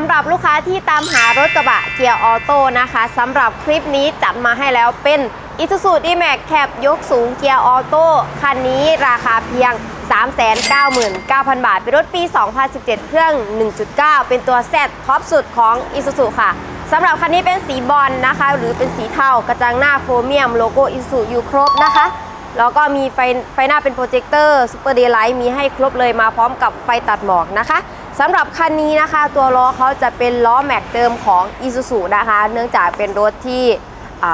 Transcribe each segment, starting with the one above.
ำหรับลูกค้าที่ตามหารถกระบะเกียร์ออโต้นะคะสำหรับคลิปนี้จัดมาให้แล้วเป็น Isuzu D-Max แคปยกสูงเกียร์ออโต้คันนี้ราคาเพียง 399,000 บาท เป็นรถปี 2017 เครื่อง 1.9 เป็นตัว Z ท็อปสุดของ Isuzu ค่ะสำหรับคันนี้เป็นสีบอลนะคะ หรือเป็นสีเทากระจังหน้าโครเมียมโลโก้ Isuzu อยู่ครบนะคะแล้วก็มีไฟไฟหน้าเป็นโปรเจคเตอร์ซูเปอร์เดย์ไลท์มีให้ครบเลยมาพร้อมกับไฟตัดหมอกนะคะ สำหรับคันนี้นะคะ ตัวล้อเขาจะเป็นล้อแม็กเดิมของ Isuzu นะคะ เนื่องจากเป็นรถที่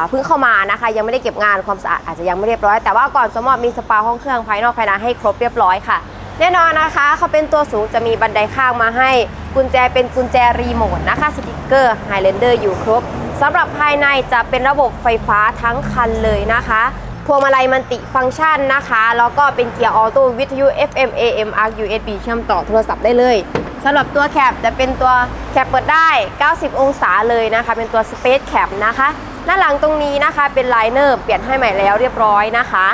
เพิ่งเข้ามานะคะ ยังไม่ได้เก็บงานความสะอาดอาจจะยังไม่เรียบร้อย แต่ว่าก่อนสมมอบมีสปาห้องเครื่องภายนอกภายในให้ครบเรียบร้อยค่ะ แน่นอนนะคะเขาเป็นตัวสูงจะมีบันไดข้างมาให้กุญแจเป็นกุญแจรีโมทนะคะสติกเกอร์ไฮเลนเดอร์อยู่ครบสำหรับภายในจะเป็นระบบไฟฟ้าทั้งคันเลยนะคะพวงมาลัยมันติฟังก์ชันนะคะ แล้วก็เป็นเกียร์ออโต้วิทยุ FM AM ARC USB เชื่อมต่อโทรศัพท์ได้เลย สำหรับตัวแคปจะเป็นตัวแคปเปิดได้ 90 องศาเลยนะคะ เป็นตัว Space Cap นะคะ หน้าหลังตรงนี้นะคะเป็นไลเนอร์เปลี่ยนให้ใหม่แล้วเรียบร้อยนะคะ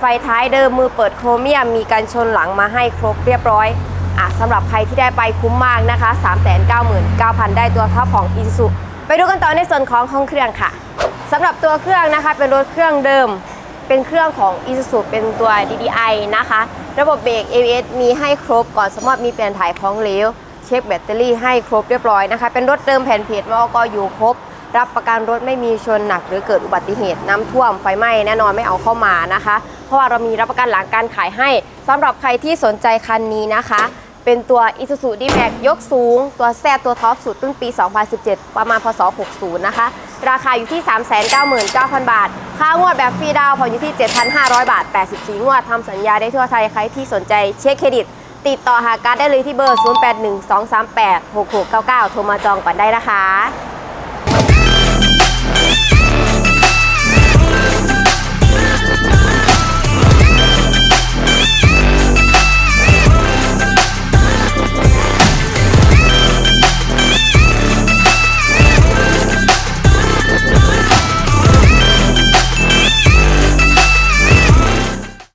ไฟท้ายเดิมมือเปิดโครเมียมมีการชนหลังมาให้ครบเรียบร้อยอะสำหรับใครที่ได้ไปคุ้มมากนะคะ 399,000 ได้ตัวท็อปของ i s u ไปดูกันต่อในส่วนของห้องเครื่องค่ะสำหรับตัวเครื่องนะคะเป็นรถเครื่องเดิม เป็นเครื่องของ Isuzu เป็นตัว DDI นะคะ ระบบเบรก ABS มีให้ครบก่อนสมมติมีเปลี่ยนถ่ายของเหลว เช็คแบตเตอรี่ให้ครบเรียบร้อยนะคะ เป็นรถเดิมแผ่นเพจมอกอยู่ครบ รับประกันรถไม่มีชนหนักหรือเกิดอุบัติเหตุน้ำท่วมไฟไหม้แน่นอนไม่เอาเข้ามานะคะ เพราะว่าเรามีรับประกันหลังการขายให้สำหรับใครที่สนใจคันนี้นะคะ เป็นตัว Isuzu D-Max ยกสูง ตัวแซดตัวท็อปสุดรุ่นปี 2017 ประมาณพศ 60 นะคะ ราคาอยู่ที่ 399,000 บาท ค่างวดแบบฟรีดาวน์ผ่อนอยู่ที่ 7,500 บาท 84 งวดทำสัญญาได้ทั่วไทย ใครที่สนใจเช็คเครดิต ติดต่อหาการได้เลยที่เบอร์ 0812386699 โทรมาจองก่อนได้นะคะ